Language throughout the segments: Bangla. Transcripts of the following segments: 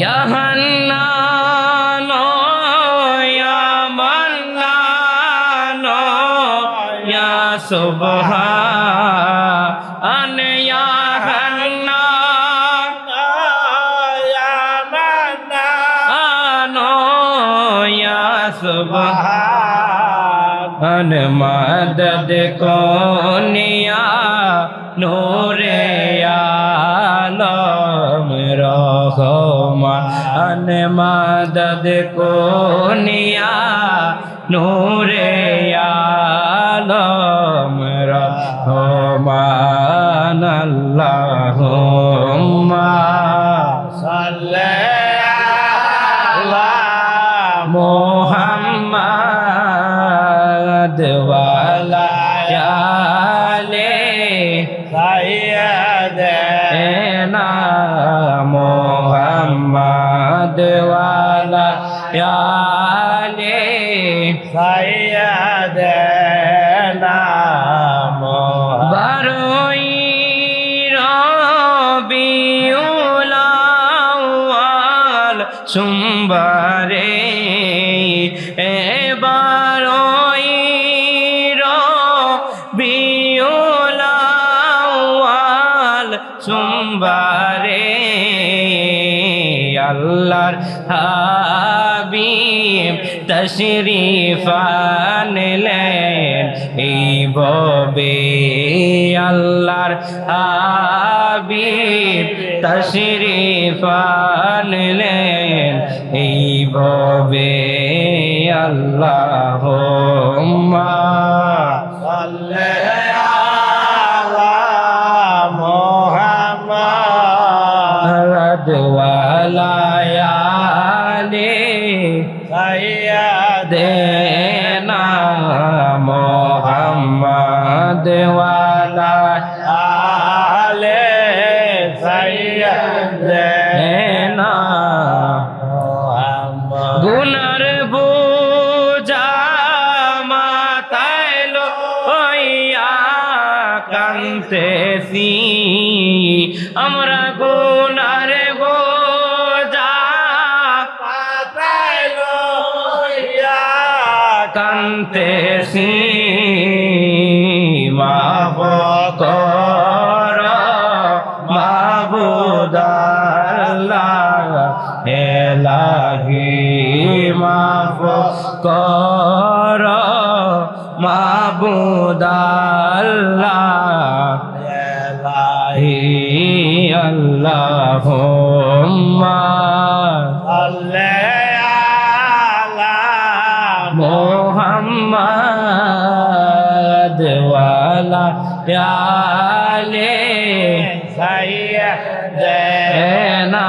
ইয়া হান্নান ইয়া মান্নান সুবহান ইয়া সুবহান। মদদ কোনিয়া নূরে রহমান মদদ কোনিয়া নূরে আলম রহমান আল্লাহুম্মা মোহাম্মদ ওয়ালা মোহাম্মদ ওয়ালা আলে। রবিউল আউয়াল সোমবারে এ বারোই আল্লাহর হাবিব তশরিফ আনলেন এই ববে আল্লাহর হাবিব তশরিফ আনলেন এই ববে আল্লাহ দেনা মোহাম্মদ ওয়ালা দেনা গুনার বোঝা মাথায় লইয়া কান্তেছি আমরা গুনার বোঝা কান্তেছি মাফ এলাহি মাফ কর মাবুদাল্লাহ এলাহি আল্লাহুম্মা মোহাম্মদ ওয়ালা আলে দেনা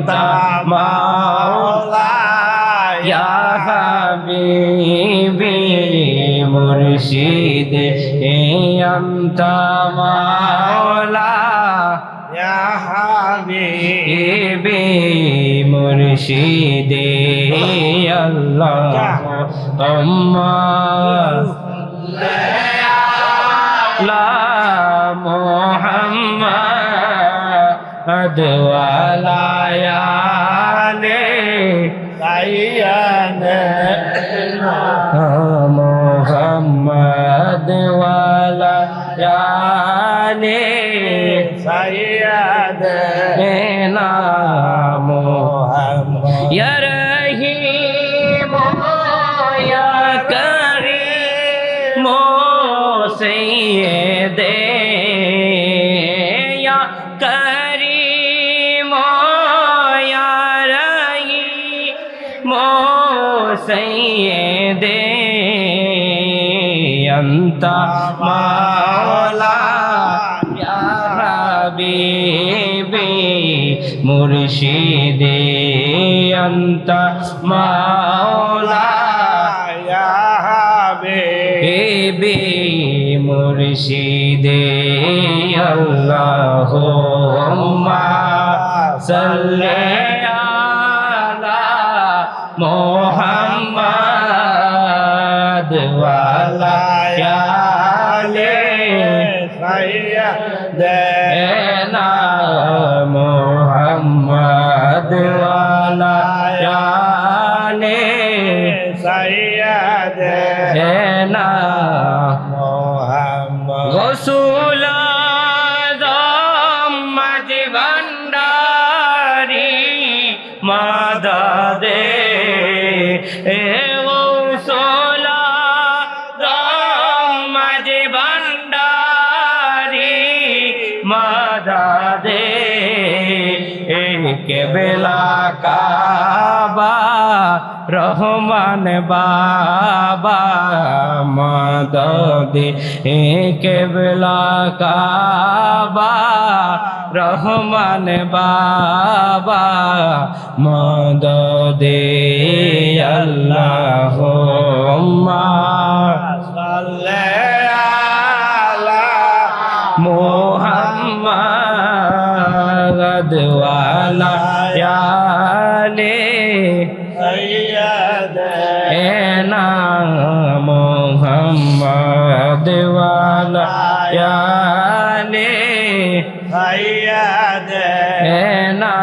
أنت مولاي يا حبيبي مرشد أنت مولا حبيبي مرشد الله أما لا محمد अदवालायाने साईयान मोहम्मद वाला याने साईयान नामो यार दे أنت مولا يا حبيبي مرشدي أنت مولا يا حبيبي مرشدي اللهم صل على محمد وعلى না। রসুল ভান্ডারি মাদা দে কেবেলা কাবা রহমান বাবা মদদি কেবলা কাবা রহমান বাবা মদদে আল্লাহ মোহাম্মদ ওয়ালা ইয়া এনা মোহাম্মদ ওয়ালা ইয়ালে। হাইয়া দে। এনা